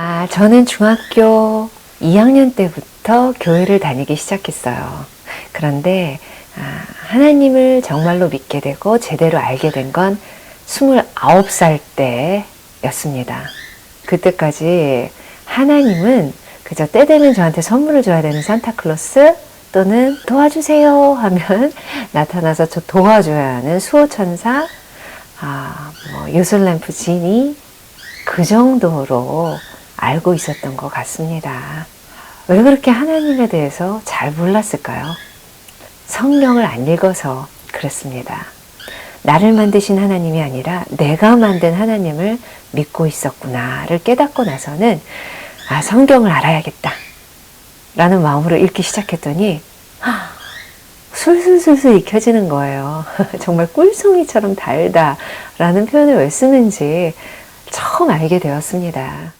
아, 저는 중학교 2학년 때부터 교회를 다니기 시작했어요. 그런데 아, 하나님을 정말로 믿게 되고 제대로 알게 된 건 29살 때였습니다. 그때까지 하나님은 그저 때 되면 저한테 선물을 줘야 되는 산타클로스 또는 도와주세요 하면 나타나서 저 도와줘야 하는 수호천사, 아, 뭐 요술램프 지니 그 정도로 알고 있었던 것 같습니다. 왜 그렇게 하나님에 대해서 잘 몰랐을까요? 성경을 안 읽어서 그렇습니다. 나를 만드신 하나님이 아니라 내가 만든 하나님을 믿고 있었구나를 깨닫고 나서는 아, 성경을 알아야겠다. 라는 마음으로 읽기 시작했더니 아, 술술술술 익혀지는 거예요. 정말 꿀송이처럼 달다. 라는 표현을 왜 쓰는지 처음 알게 되었습니다.